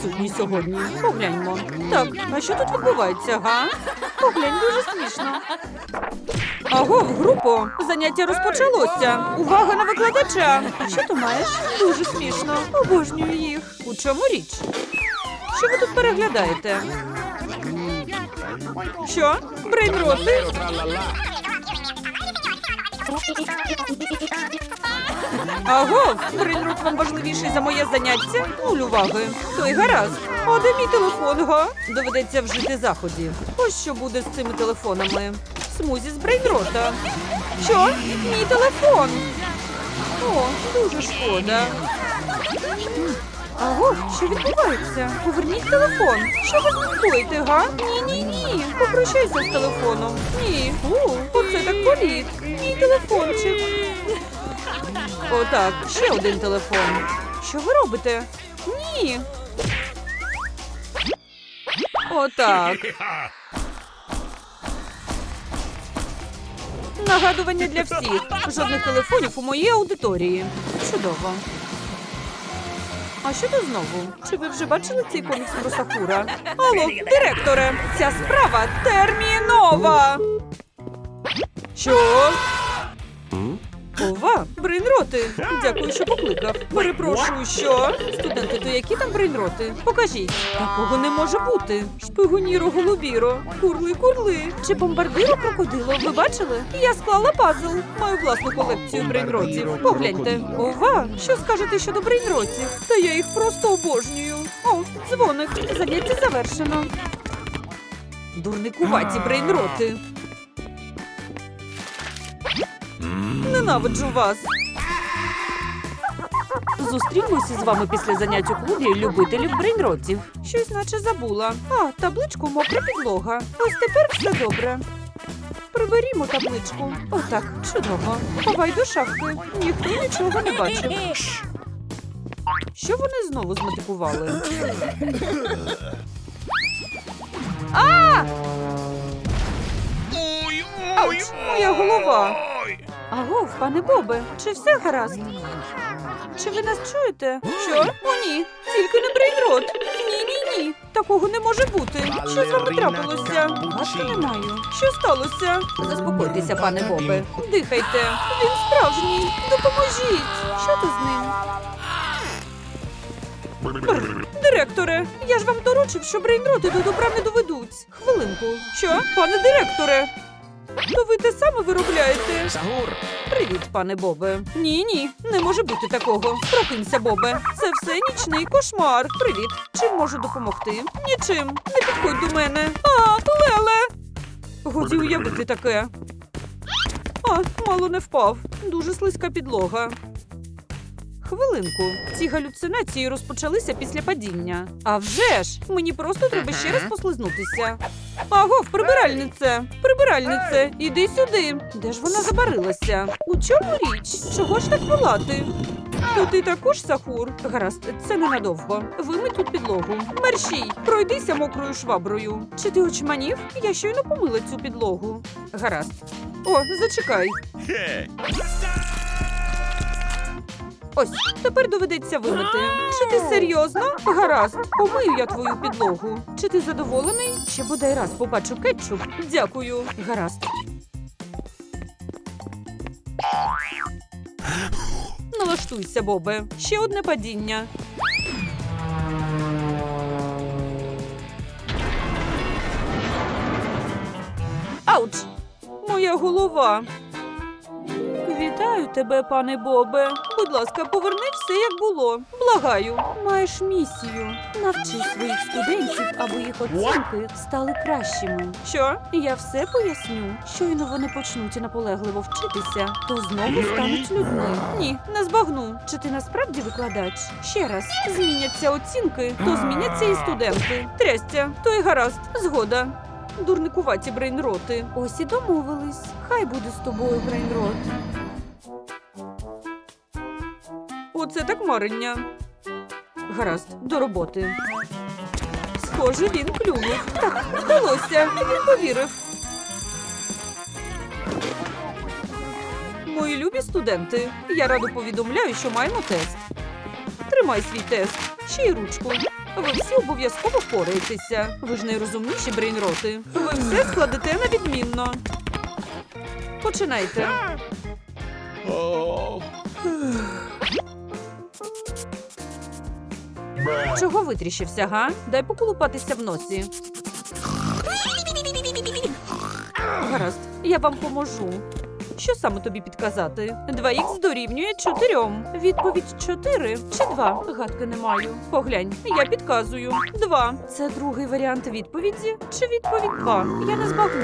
присутній сьогодні. Погляньмо. Так, а що тут відбувається, га? Поглянь, дуже смішно. Аго, групо, заняття розпочалося. Увага на викладача. Що ти маєш? Дуже смішно. Обожнюю їх. У чому річ? Що ви тут переглядаєте? Що? Брейнроти? Аго, брейнрот вам важливіший за моє заняття? Нуль уваги. То й гаразд. А де мій телефон, га? Доведеться вжити заходів. Ось що буде з цими телефонами. Смузі з брейнрота. Що? Мій телефон. О, дуже шкода. Аго, що відбувається? Поверніть телефон. Що ви знімкуєте, га? Ні, ні, ні. Попрощайся з телефоном. Ні. У, оце так політ. Мій телефончик. Отак, ще один телефон. Що ви робите? Ні. Отак. Нагадування для всіх. Жодних телефонів у моїй аудиторії. Чудово. А що тут знову? Чи ви вже бачили цей комікс про Сакура? Алло, директоре, ця справа термінова. Що? Ова, брейнроти. Дякую, що покликав. Перепрошую, що? Студенти, то які там брейнроти? Покажіть. Такого не може бути. Шпигуніро голубіро, курли курли. Чи бомбардиро крокодило? Ви бачили? Я склала пазл. Маю власну колекцію брейнротів. Погляньте. Ова, що скажете щодо брейнротів? Та я їх просто обожнюю. О, дзвоник. Заняття завершено. Дурникуваті брейнроти. Ненавиджу вас. Зустрінемося з вами після занять у клубі любителів брейнротів. Щось наче забула. А, табличку мокра підлога. Ось тепер все добре. Приберімо табличку. Отак, чудово. Ховай до шафки. Ніхто нічого не бачив. Що вони знову зметикували? А! Ауч, моя голова. Агов, пане Бобе, чи все гаразд? Чи ви нас чуєте? Що? О, ні, тільки не брейнрот. Ні, ні, ні. Такого не може бути. Що з вами трапилося? Гадки не маю. Що сталося? Заспокойтеся, пане Бобе. Дихайте. Він справжній. Допоможіть. Що то з ним? Бррр. Директоре, я ж вам доручив, що брейнроти до добра не доведуть. Хвилинку. Що? Пане директоре? То ви те саме виробляєте? Сагур! Привіт, пане Бобе. Ні, ні, не може бути такого. Прокинься, Бобе. Це все нічний кошмар. Привіт. Чим можу допомогти? Нічим. Не підходь до мене. А, Леле. Годі уявити таке. А, мало не впав. Дуже слизька підлога. Хвилинку. Ці галюцинації розпочалися після падіння. А вже ж! Мені просто треба ще раз послизнутися. Агов, прибиральнице! Прибиральнице, іди сюди. Де ж вона забарилася? У чому річ? Чого ж так волати? То ти також сахур? Гаразд, це ненадовго. Вимий тут підлогу. Мерщій, пройдися мокрою шваброю. Чи ти очманів? Я щойно помила цю підлогу. Гаразд. О, зачекай. Ось, тепер доведеться вимити. Чи ти серйозно? Гаразд, помию я твою підлогу. Чи ти задоволений? Ще бодай раз побачу кетчуп. Дякую. Гаразд. Налаштуйся, Бобе. Ще одне падіння. Ауч! Моя голова. Вітаю тебе, пане Бобе. Будь ласка, поверни все, як було. Благаю. Маєш місію. Навчи своїх студентів, аби їх оцінки стали кращими. Що? Я все поясню. Щойно вони почнуть наполегливо вчитися, то знову стануть людьми. Ні, не збагну. Чи ти насправді викладач? Ще раз зміняться оцінки, то зміняться і студенти. Трястя, то й гаразд. Згода. Дурникуваті брейнроти. Ось і домовились. Хай буде з тобою брейнрот. Оце так марення. Гаразд, до роботи. Схоже, він клюнув. Так, вдалося. Він повірив. Мої любі студенти, я радо повідомляю, що маємо тест. Тримай свій тест. ще й ручку. Ви всі обов'язково впораєтеся. Ви ж найрозумніші брейнроти. Ви все складете на відмінно. Починайте. Чого витріщився, га? Дай поколупатися в носі. Гаразд, я вам поможу. Що саме тобі підказати? 2х дорівнює 4. Відповідь 4 чи 2? Гадки не маю. Поглянь, я підказую. 2. Це другий варіант відповіді чи відповідь 2? Я не збагну.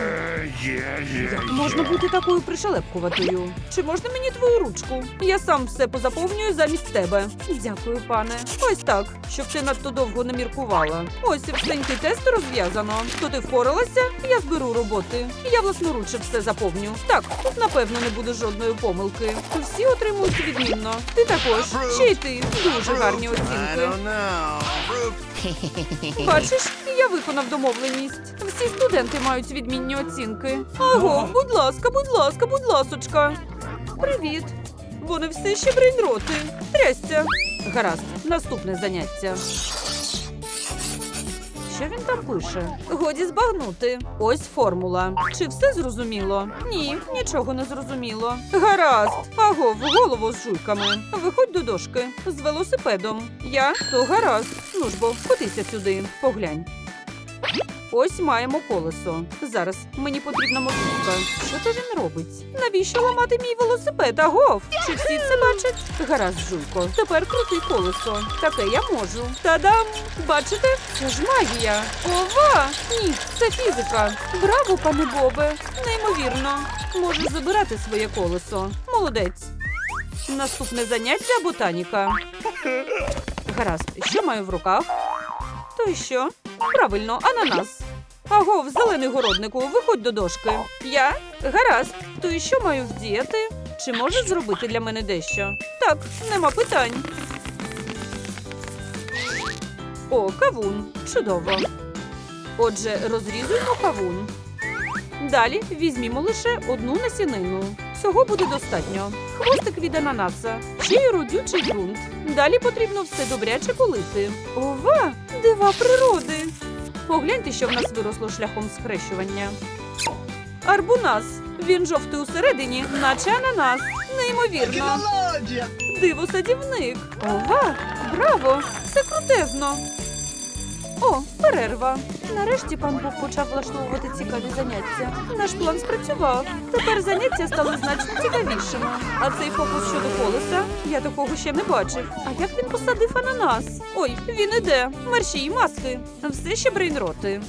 Як можна бути такою пришелепкуватою? Чи можна мені твою ручку? Я сам все позаповнюю замість тебе. Дякую, пане. Ось так, щоб ти надто довго не міркувала. Ось всенький тест розв'язано. То ти впоралася, я зберу роботи. Я власноруче все заповню. Так, тут напевно не буде жодної помилки. Всі отримують відмінно. Ти також. Ще й ти. Дуже гарні оцінки. Бачиш, я виконав домовленість. Всі студенти мають відмінні оцінки. Аго, будь ласка, будь ласка, будь ласочка. Привіт. Вони все ще брейнроти. Трясся. Гаразд, наступне заняття. Що він там пише? Годі збагнути. Ось формула. Чи все зрозуміло? Ні, нічого не зрозуміло. Гаразд. Аго, в голову з жуйками. Виходь до дошки з велосипедом. Я то гаразд. Ну ж бо, сюди. Поглянь. Ось маємо колесо. Зараз мені потрібна мотузка. Що то він робить? Навіщо ламати мій велосипед? Агов? Чи всі це бачать? Гаразд, жуйко. Тепер крути колесо. Таке я можу. Та-дам! Бачите? Це ж магія. Ова! Ні, це фізика. Браво, пане Бобе! Неймовірно. Можу забирати своє колесо. Молодець. Наступне заняття ботаніка. Гаразд, що маю в руках? То й що? Правильно, ананас. Агов, зелений городнику, виходь до дошки. Я? Гаразд. То і що маю вдіяти? Чи можеш зробити для мене дещо? Так, нема питань. О, кавун. Чудово. Отже, розрізуємо кавун. Далі візьмімо лише одну насінину. Цього буде достатньо. Хвостик від ананаса, ще родючий ґрунт. Далі потрібно все добряче полити. Ова! Дива природи! Погляньте, що в нас виросло шляхом схрещування. Арбунас. Він жовтий усередині, наче ананас. Неймовірно. Диво садівник. Ова! Браво! Це крутезно. О, перерва. Нарешті пан Бог почав влаштовувати цікаві заняття. Наш план спрацював. Тепер заняття стали значно цікавішими. А цей фокус щодо колеса я такого ще не бачив. А як він посадив ананас? Ой, він іде. Мерщій маски. Все ще брейнроти.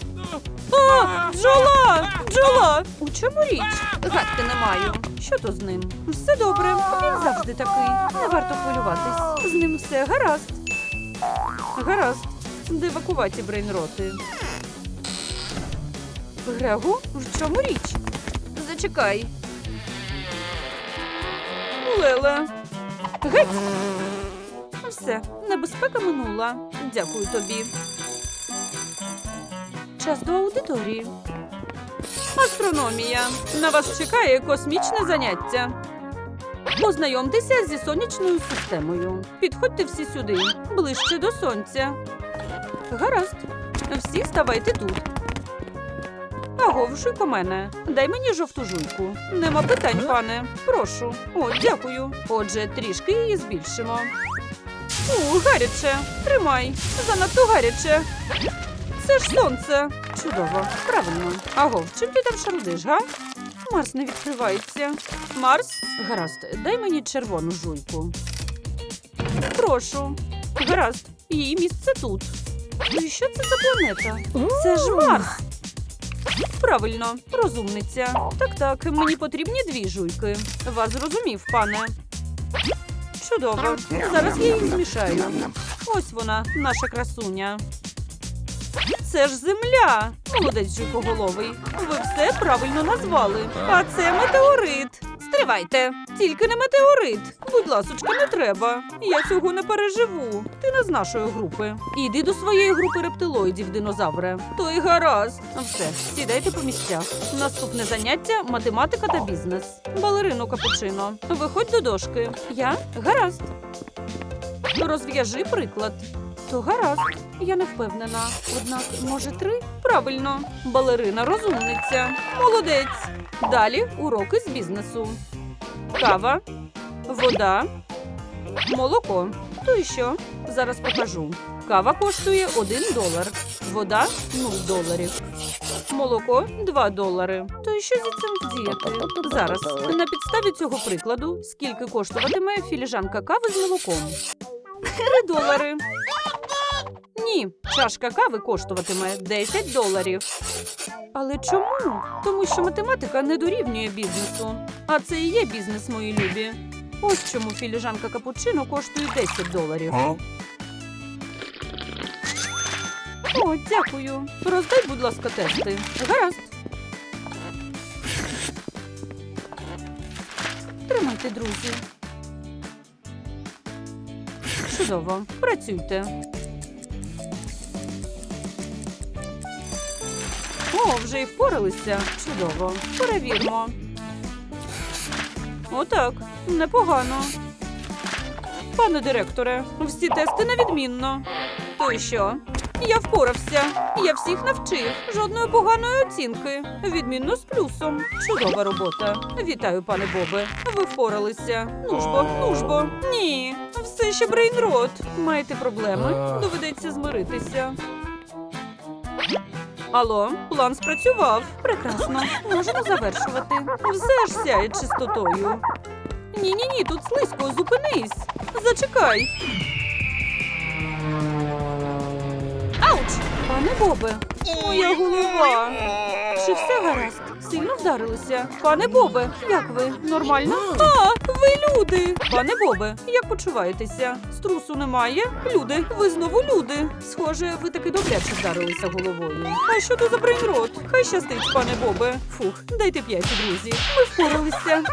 А, бджола! Бджола! У чому річ? Гадки не маю. Що то з ним? Все добре. Він завжди такий. Не варто хвилюватись. З ним все гаразд. Гаразд. Дивакуваті брейнроти. Грегу, в чому річ? Зачекай. Леле. Геть. Все, небезпека минула. Дякую тобі. Час до аудиторії. Астрономія. На вас чекає космічне заняття. Познайомтеся зі сонячною системою. Підходьте всі сюди, ближче до сонця. Гаразд. Всі ставайте тут. Аго, жуйко мене. Дай мені жовту жуйку. Нема питань, пане. Прошу. О, дякую. Отже, трішки її збільшимо. У, гаряче. Тримай. Занадто гаряче. Це ж сонце. Чудово. Правильно. Аго, чим ти там шарудиш, га? Марс не відкривається. Марс? Гаразд, дай мені червону жуйку. Прошу. Гаразд, її місце тут. Ну і що це за планета? Це ж Марс. Правильно, розумниця. Так, так, мені потрібні дві жуйки. Вас зрозумів, пане. Чудово. Зараз я їх змішаю. Ось вона, наша красуня. Це ж земля. Молодець жукоголовий. Ви все правильно назвали. А це метеорит. Стривайте, тільки не метеорит. Будь ласочка, не треба. Я цього не переживу. Ти не з нашої групи. Іди до своєї групи рептилоїдів, динозавре. То й гаразд. Все, сідайте по місцях. Наступне заняття математика та бізнес. Балерино капучино. Виходь до дошки. Я гаразд. Розв'яжи приклад. То гаразд, я не впевнена. Однак, може, три? Правильно, балерина розумниця. Молодець. Далі уроки з бізнесу. Кава, вода, молоко. То і що? Зараз покажу. Кава коштує 1 долар, вода 0 доларів. Молоко 2 долари. То і що зі цим вдіяти? Зараз на підставі цього прикладу, скільки коштуватиме філіжанка кави з молоком? 3 долари. Ні, чашка кави коштуватиме 10 доларів. Але чому? Тому що математика не дорівнює бізнесу. А це і є бізнес, мої любі. Ось чому філіжанка капучино коштує 10 доларів. О, дякую. Роздай, будь ласка, тести. Гаразд. Тримайте, друзі. Чудово. Працюйте. О, вже й впоралися. Чудово. Перевірмо. Отак. Непогано. Пане директоре, всі тести на відмінно. То й що? Я впорався. Я всіх навчив. Жодної поганої оцінки. Відмінно з плюсом. Чудова робота. Вітаю, пане Бобе. Ви впоралися. Нужбо, нужбо. Ні, все ще брейнрот. Маєте проблеми? Доведеться змиритися. Алло, план спрацював. Прекрасно. Можемо завершувати. Все ж сяє чистотою. Ні, ні, ні, тут слизько, зупинись. Зачекай. Ауч! Пане Бобе, моя голова. Чи все гаразд? Сильно вдарилися. Пане Бобе, як ви? Нормально? А, ви люди! Пане Бобе, як почуваєтеся? Струсу немає? Люди, ви знову люди. Схоже, ви таки добряче вдарилися головою. А що то за брейнрот? Хай щастить, пане Бобе. Фух, дайте п'ять, друзі. Ми впоралися.